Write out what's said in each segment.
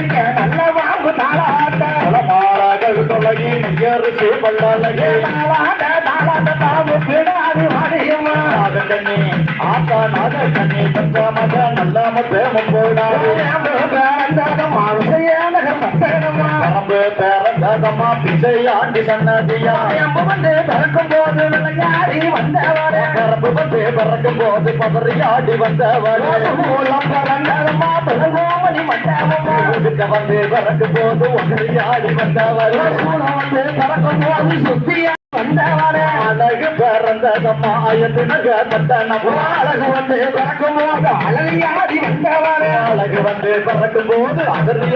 குடிக்க நல்ல தாளாட்ட. மாறாக தொலகி தாளாட்ட தாவு மடியுமா நாதகண்ணி ஆத்தா நாதகண்ணி தந்த மத நல்ல முத்தே மும்போடாது பரம்பு பேரந்தகமா பிசை ஆண்டி சன்னதியா. பரம்பு வந்து பறக்கும் போது பதறி ஆடி வந்தவர் வீட்டுக்கு வந்து பறக்கும் போது ஒன்றி ஆடி வந்தவர் அழகு பிறந்ததம்மா என்று நகர் அழகு வந்து பறக்கும் போது அழகியாடி வந்தவரே. அழகு வந்து போது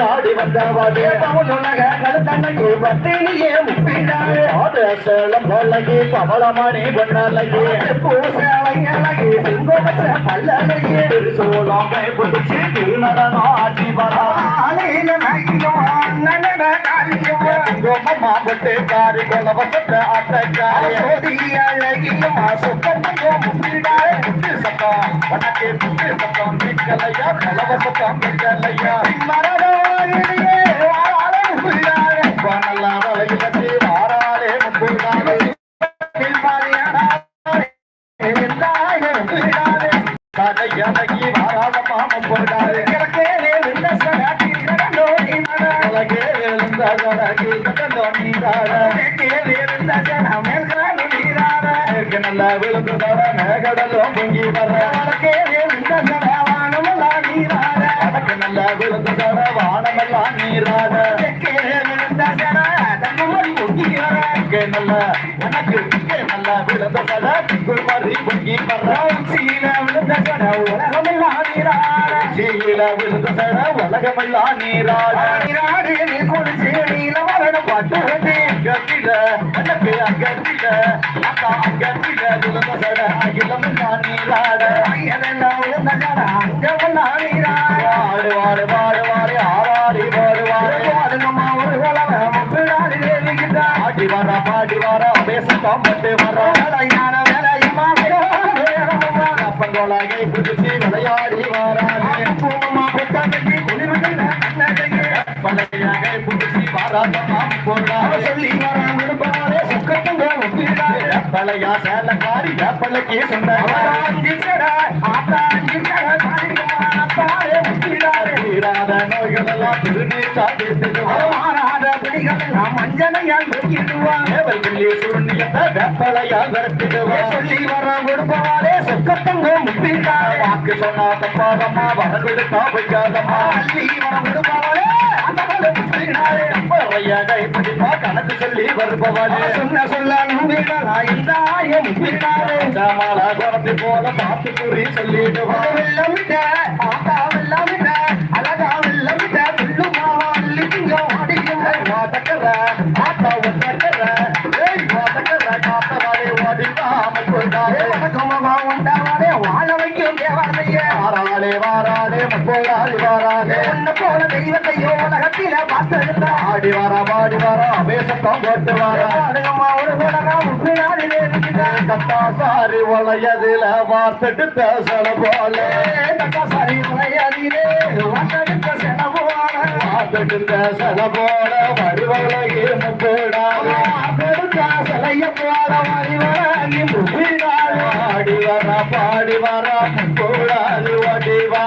ஆடி வந்தவரே. கழுத்தன்னைக்கு பத்தினியே முப்பிடாது சேலம் பழகி பவளமணி பொன்னலகி. பூசலையழகி செங்கோபற்ற பல்லழகி புடிச்சு திருநடனம் ஆட்சி வரா ஆலையில மாம்பட்டு காரி கொலவசத்தை அட்டக்காரி சோதி அழகியும் சுத்தத்தையும் முப்பிடாது புட்டு சத்தம் உனக்கு புட்டு சத்தம் நிக்கலையா கொலவசத்தம் நிக்கலையா மரபோடியே நல்ல விழுந்த சட குமரி உலகமெல்லாம் நீராட அங்கத்தில எனக்கு அங்கத்தில அக்கா அங்கத்தில சட அகிலமெல்லாம் நீராட வாடு வாடு வாடு வாடு ஆறாடி வாடு வாடு ஆடி பாடி வர பேசத்தான் பட்டு வர. அப்பங்கோலாகை புதுச்சி விளையாடி வரானே பழையாகை புதுச்சி வராதமா போடாது சொல்லி வரான் கொடுப்பாரே சுக்கத்தங்க ஒப்பிடாரே பழையா சேலக்காரி வேப்பலைக்கு சொந்த தீராத நோய்களெல்லாம் திருநீர் சாப்பிட்டுடுவான் மஞ்சனையால் வெட்டிடுவான் ஏவல் பிள்ளை சுருண்ணியத்தை வேப்பலையால் விரட்டிடுவான் சொல்லி வரான் கொடுப்பாரே சுக்கத்தங்க முப்பிடாரே வாக்கு சொன்னா தப்பாதம்மா வரவிடுத்தா வைக்காதம்மா அள்ளி வரான் கொடுப்பாரே அந்த முப்பிடாரே கணக்கு சொல்லி சொன்ன சொல்ல இந்த ஆயம் போல பார்த்து குறி சொல்லிடுவான் ஆடி வாரா பாடி வாரா அபேசத்தம் போட்டு வாரா கத்தா சாரி வளையதில வாசெடுத்த சல போல சரி போல வருவலகே முப்போடாளே வாட்டெடுத்த போல ஆடி பாடி வரா முப்போடாளி வடிவா.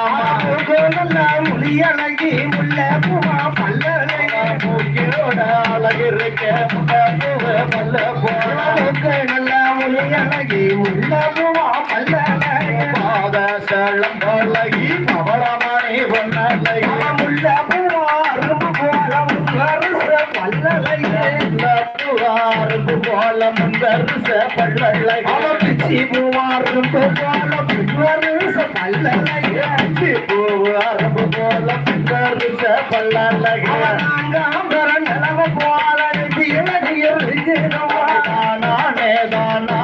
நல்லா நல்ல முல்ல பூமா பல்லழகி மூக்கிலோட அழகிருக்க முன்னாடி பல்ல போன உனக்கு நல்ல முழியழகி முல்ல பூமா பல்லழகி பாத பவளமணி பொன்னலகி முல்ல பூமா முன்னரச போல முந்தரிச பல்லழகி பிச்சி பூமா போல முன்னரச பல்லழகி பூவு போல நாங்காம்பர நிலவ போல நானே தானா.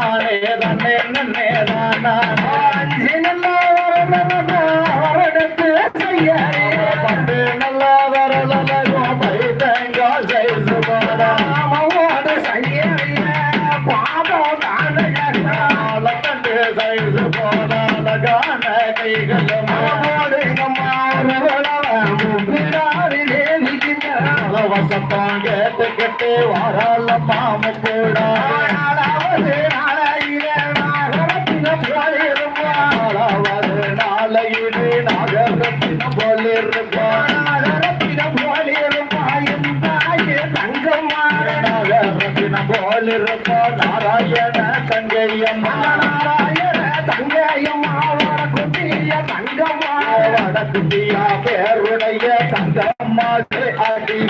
வசப்பம் கேட்டுக்கிட்டு வாராளம்மா முக்கூடா நாளாவது நாளையிலே நாகரத்தினம் போலிருப்பா நாளாவது நாளையிலே நாகரத்தினம் போலிருப்பான் நாகரத்தினம் தாயே நாகரத்தினம் நாராயண தங்கையம்மா. நாராயண தங்கையம்மா. தங்கம்மா வடக்குட்டியா பேருடைய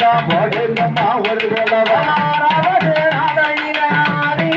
தான் போடுங்கம்மா ஒரு குலவா ஆறாவது நாளையில ஆடி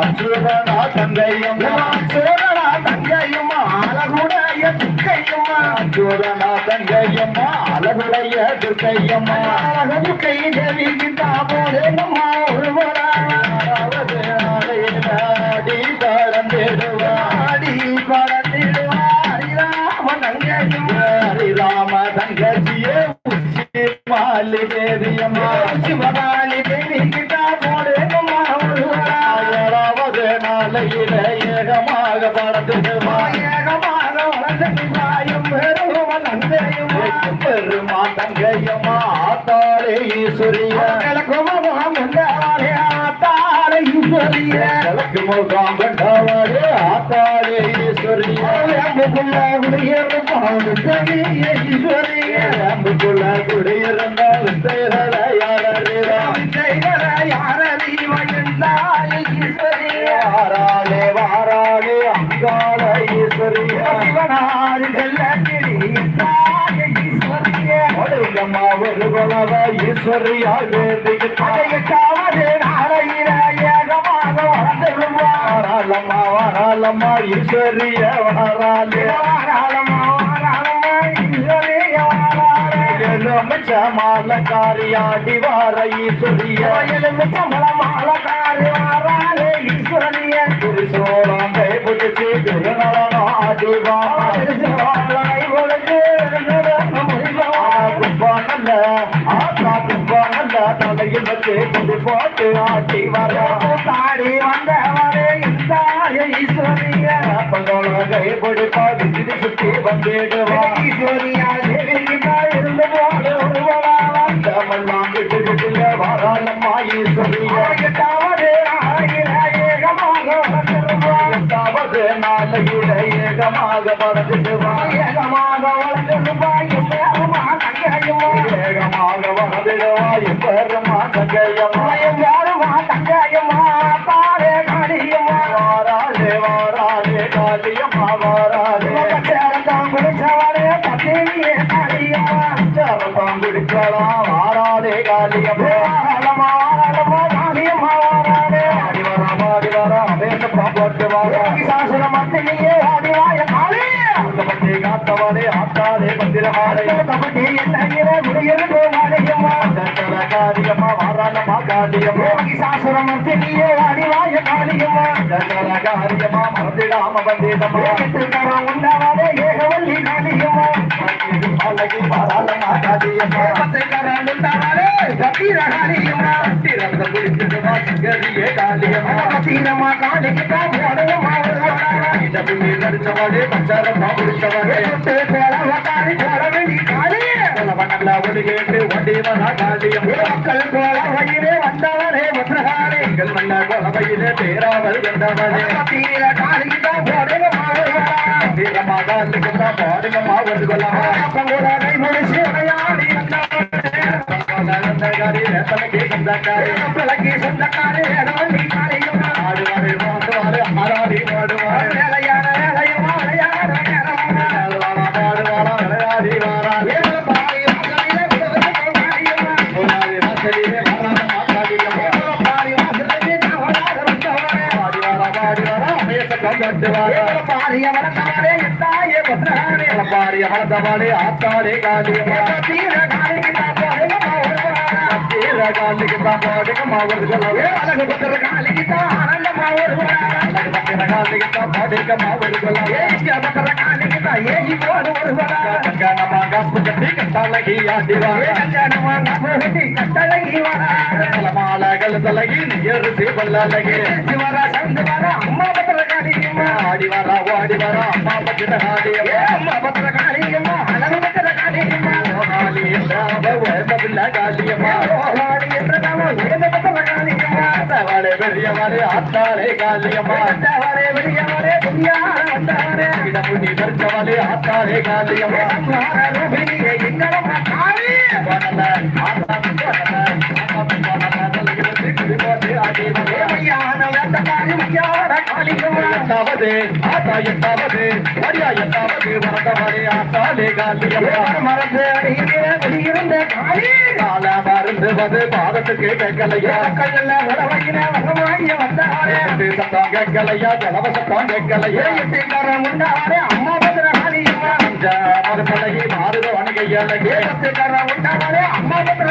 அசுரனா தங்கையம்மா சோழனா தங்கையம்மா அழகுடைய துக்கையம்மா அசுரனா தங்கையம்மா அழகுடைய துர்க்கையம்மா. அழகு கை தேவி கிட்டா போதேக்கம்மா ஒரு கொடா ஆறாவது நாளையில் ஆடி படம் கேடுவா ஆடி பழத்திடுவா ராம தங்கையம்மா ஹரிராம தங்கச்சியே உச்சி மாலி தேவியம்மா. சிவகாளி தேவி கிட்டா போதேக்கம்மா ஒரு கொடா ஆறாவது நாளையில ஏகமாக படத்துடுவா ஏகமாக தந்தையும் பெருமா தங்கையம்மா ஆத்தாளே ஈஸ்வரியா கிழக்கு முகாம் கண்டவாடே ஆத்தாளே ஈஸ்வரியா அம்புக்குள்ள குடியிருந்த ஒரு குலவ ஈஸ்வரியா வேதிக்கிட்டா வாராளம்மா வாராளம்மா ஈஸ்வரிய வாராளே. மாலக்காரியாடி வார ஈஸ்வரியா. ஈஸ்வரிய கை பிடிச்சி திருநலனோ வச்சு கொண்டு போட்டு ஆட்டி வர. தாடி வந்தவரே இந்த ஈஸ்வரிய. பங்கள கை பிடிப்பா சுத்தி சுத்தி வந்திடுவா. ஈஸ்வரியா தேவிகிட்ட இருந்து போடு ஒருவராவா தமிழ்லாம் விட்டு விட்டுல வாராளம்மா ஈஸ்வரியா. வளர்ந்திருப்பார் எட்டாவது நாளையில ஏகமாக பறந்துடுவா ஏகமாக தங்கையுமா ஏகமாக வளர்ந்துடுவா எப்பெருமா தங்கையம்மா எப்பேருமா தங்கையுமா தாரே காளியுமா வாராளே வாராளே காளியம்மா குடிக்கலாம் வாராளே காளியம்மா. ஆரளமா ஆரளமா காளியம்மா வாராளே. ஆடி வரா மாடி வரா வேசப்பா போட்டு வாரா சாசுர மத்திலேயே ஆடிவாய காளி? பத்தி காத்தவனே ஆத்தாலே பத்திரமாலே தப்பட்டி என்ன குடியிருந்து வாழையம்மா தசர காரியம்மா வாராளம்மா காளியம்மா யோகி சாசுர மத்திலேயே ஆடிவாய காளியம்மா தசர காரியம்மா மறந்திடாம வந்திடம்மா ஏகத்துக்கரம் உண்டவரே ஏகவல்லி காளியம்மா அழகி வாராளம்மா காளியம்மா ஏகத்துக்கரம் உண்டவரே கபீர காளியம்மா. திறந்த குடிச்சிடுமா சிங்கரியே காளியம்மா கபீரமா காளிக்கிட்டா போடுமா இந்த புள்ளி நடிச்சவளே பச்சாரம்மா குடிச்சவளே பேரவட்டாரி போடவேண்டி காளி. நல்ல ஒரு கேட்டு வண்டிவனா காளியம்மா. மக்கள் போல கபீர காளிக்கிட்டா போடுமா வீரமாக இருக்குதா பாடுங்கம்மா முடிச்சு சொந்தக்காரி சொந்தக்காரி காளியம்மா ஆடுவாரு மாடுவாரு ஆராடி மாடுவாரு. வேலையான பாரிய வளர்ந்தவரே எத்தாயே பத்ரானே பாரிய வளர்ந்தவாளே ஆத்தாளே காளியம்மா தீர காலிக்கு தாப்போமா வருவாரா தீர காலிக்கு தான் பாடுகமா வருகளவே அழகு பத்திர காலிக்கு தான் ஆனந்தமா வருவாரா தீர காலிக்கு தான் பத்திர காலிக்கு தான் போடு கப்பு கட்டி கட்டழகி மாலகள் தலகி சிவரா அம்மா பத்திர காலிக்குமா ஆடி வரா ஓடி வரா அம்மா. அம்மா பத்திர அழகு பத்திர காலிக்குமா காளி என்றாவ வேதவில்ல காளியம்மா ஓஹாடி என்ற நாம ஏத பத்திர காலிக்குமா ஆத்தாளே பெரியவளே ஆத்தாளே காளியம்மா வந்தவரே வெளியவரே துணியார வந்தவரே இடமுடி தரிச்சவளே ஆத்தாளே காளியம்மா அம்மார ரூபினியே எங்களம்மா காளி வனல ஆத்தாமி எட்டாவது ஆத்தா எட்டாவது வரியா எட்டாவது வரதவளே ஆத்தாளே காளியம்மா மறந்து அடியிலே வெளியிருந்த கால மருந்துவது பாதத்துக்கு கேட்கலையா கையில உடவையில வசமாகிய வந்தவரே சத்தம் கேட்கலையா ஜலவ சத்தம் கேட்கலையா ஏத்திக்காரன் உண்டாரே அம்மா பத்திர மாறுத உண்டாரே அம்மா பத்திர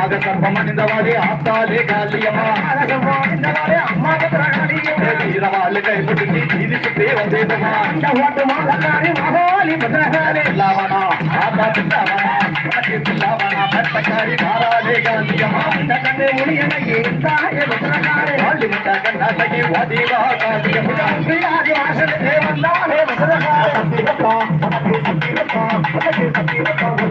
வாராதே காளியம்மா வாராதே கபடி ஆழ்வரே அழகு பத்திர காளிக்குமா பாகத்தலையே மாறுத வணிகையலையே பங்குடனை குறிச்சு விளையாடி வந்தவரே தூமம்மா ஆத்தா குண்டு மம்மா புட்டு காளி கலவசத்த ஆட்டக்காரே உலகிலே பிறந்தமாக துறவக தேவதற்காரி நாக்கு கலவக்காரி ஆடி வரா பத்திரஹாரே உலக கொடுத்தவகி அம்மா பத்திர காளிக்குமா கத்தவளே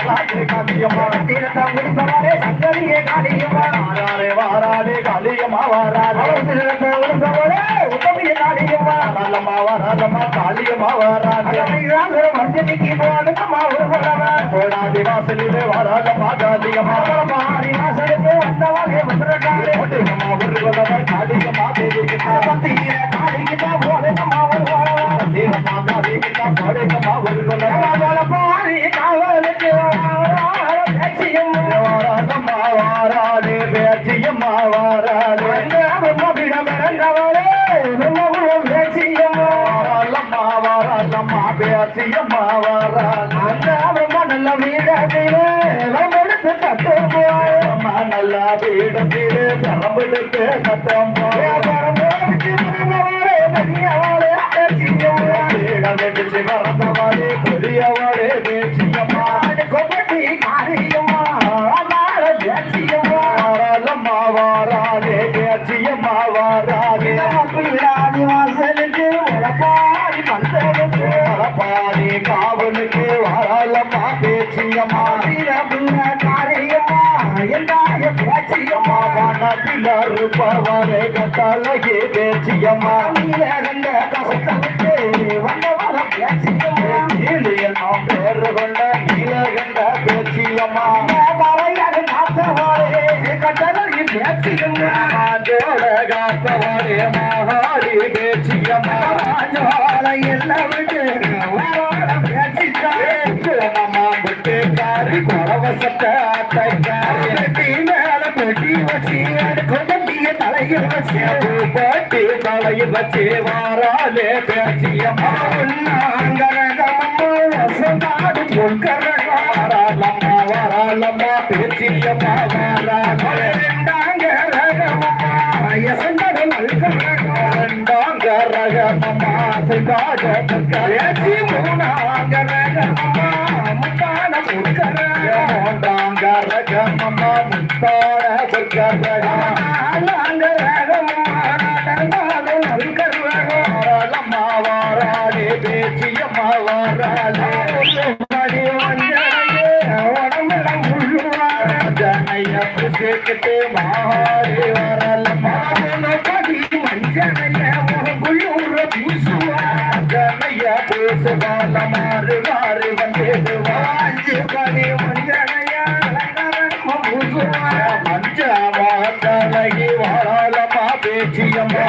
கட்டழகி காளியம்மா அழகார முட்டி குடும்பத்தை உத்தரக்காரி அணிந்தவாளே ஆத்தாளே காளியம்மா. பட்டக்காரி மாறாதே காளியம்மா வாழி முட்டா கண்ணாசகி வாதிவா காளியம்மா உத்தமிய காளிக்குமா வாராதம்மா காளியம்மா வாராதே. மஞ்சளிக்கு போடுமா உருவலவன் கோடாதி வாசலிலே வாராதம்மா காளியம்மா. மாறி வாசலுக்கு வந்தவரே பத்திரகாரி கோட்டையம்மா உருவதம்மா காளியம்மா தேவிக்கிட்டா தீர காளிக்குமா போடுமா உருவலவன் தேவம்மா காளிக்கிட்டா கோடையம்மா உருவதம்மா பாரி நல்ல வீடிலே எடுத்து தட்டுவோம் அம்மா நல்லா வீடத்திலே சத்தம் வீடமெடுத்து பறந்தவாளே பெரியவாளே அறுப்பவரை கட்டழகே பேச்சியம்மா நீலியெல்லாம் பேரு கொண்ட நீலகண்ட பேச்சியம்மா மாஞ்சோட காத்தவரே மகாடி பேச்சியம்மா அம்மா பாட்டி தலையில் வச்சு வாராலே பேச்சியம்மா வாராலம்மா வாராலம்மா பேச்சியம்மா வாராலே ரெண்டாங்க ரகமம்மா சிங்காட பேச்சி மூணாங்க ரகமம்மா முத்தான மூன்றாங்க ரகமம்மா முத்தான பேச்சியம்மா ஜனைய கேட்டு மாறி வரலம்மா மாசு மாறு மாறு வந்திடுவா அஞ்சு மஞ்ச வாழாலமா பேச்சியம்மா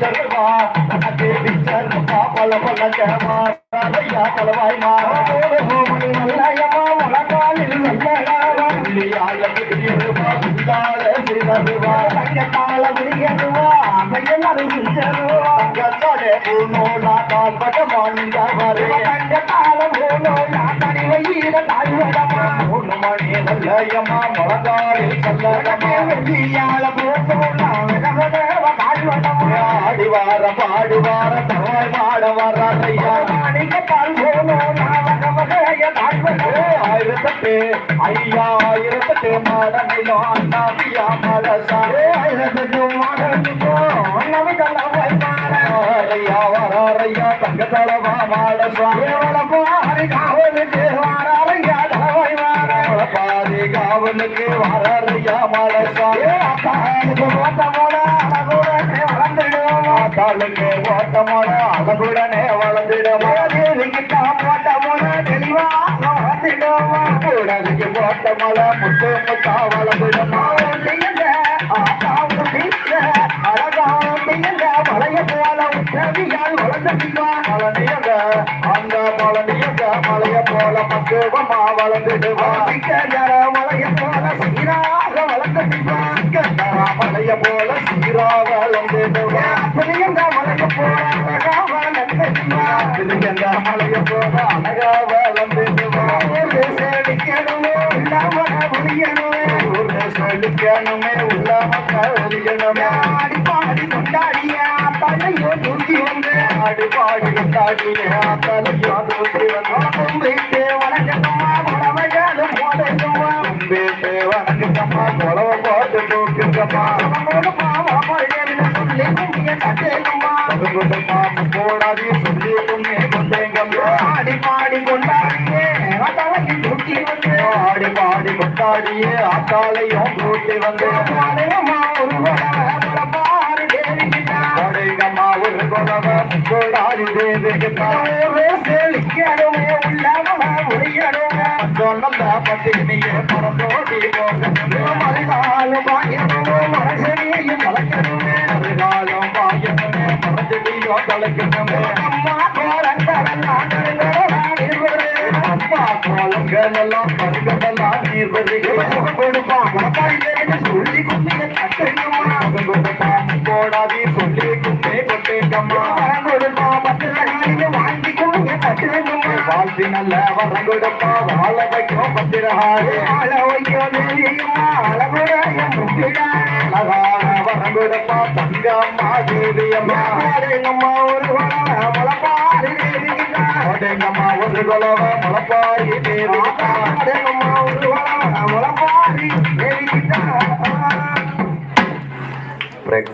சர்வா பல பல கமாரையா பலவாய் மாறா மணி வல்லயமா முழக்காலில் வெள்ளடாவா புள்ளியால புதியருவா புல்லால சிறருவா பூநூலா கால்பட மணி நல்லயமா முழங்காலில் சல்லடமா வெள்ளியால ஆடி வார பாடி வார தாய் பாட வரையா மாணிக்கத்தால் போலோ ஆயிரத்தெட்டு ஐயா ஆயிரத்தெட்டு மாடமிலோ அண்ணாமியா மலசாரே ஆயிரத்துக்கு மாடலுக்கோ நவிதல்ல ஐயா வரையா தங்கத்தளவா மாட சுவாமி பாதி காவலுக்கு வரையா மலசாமி. அப்பாளுக்கு ஓட்டமோட அழகுடனே வளர்ந்துடுவோம் தாளுக்கு ஓட்டமான அழகுடனே வளர்ந்திடமா. தேவிக்கிட்ட ஓட்டமோட தெளிவாக வளர்ந்துடுவோம் கூடலுக்கு ஓட்டமல முத்து முத்தா வளர்ந்திடமா. மலைய போல உத்தவியால் வளர்ந்திடுவா பழனியங்க அந்த பழனியங்க மலைய போல மக்குவமா வளர்ந்திடுவா மலைய போல சீராக வளர்ந்திடுவா மலைய போல சீரா வளர்ந்திடுவா பிரியங்க மலைய போல அழகாக நடந்திடுவா திருச்செந்த மலைய போல அழகா வளர்ந்து கொண்டாடியே ஆத்தாலையும் கூட்டி வந்து. மாலையம்மா ஒரு குலவ கொண்டாடி தேவிக்கிட்டா செழிக்கணுமே சொன்னந்த பத்தினியே போகணுமே பாயணுமே வளர்க்கணுமே. மறுகாலம் பாயணுமே தலைக்கணுமே அம்மா போடாதே சொல்லி கும்பே கொட்டேங்கம்மா கொடுப்பா பத்திரகாலிக்கு வாங்கி கும்பிய கட்டணுமா வாழ்த்தி நல்ல வரம் கொடுப்பா வாழ வைக்கும் பத்திரகாலே ஆள அழகுடைய வரம் கொடுப்பா தங்கம்மா தேவியம்மா அம்மா ஒரு வளப்பாரு தேவிக்கிட்டா அடங்கம்மா ஒன்று கொலவ முளப்பாரி அடங்கம்மா ஒன்று கொலவ முளப்பாரி பிரேக்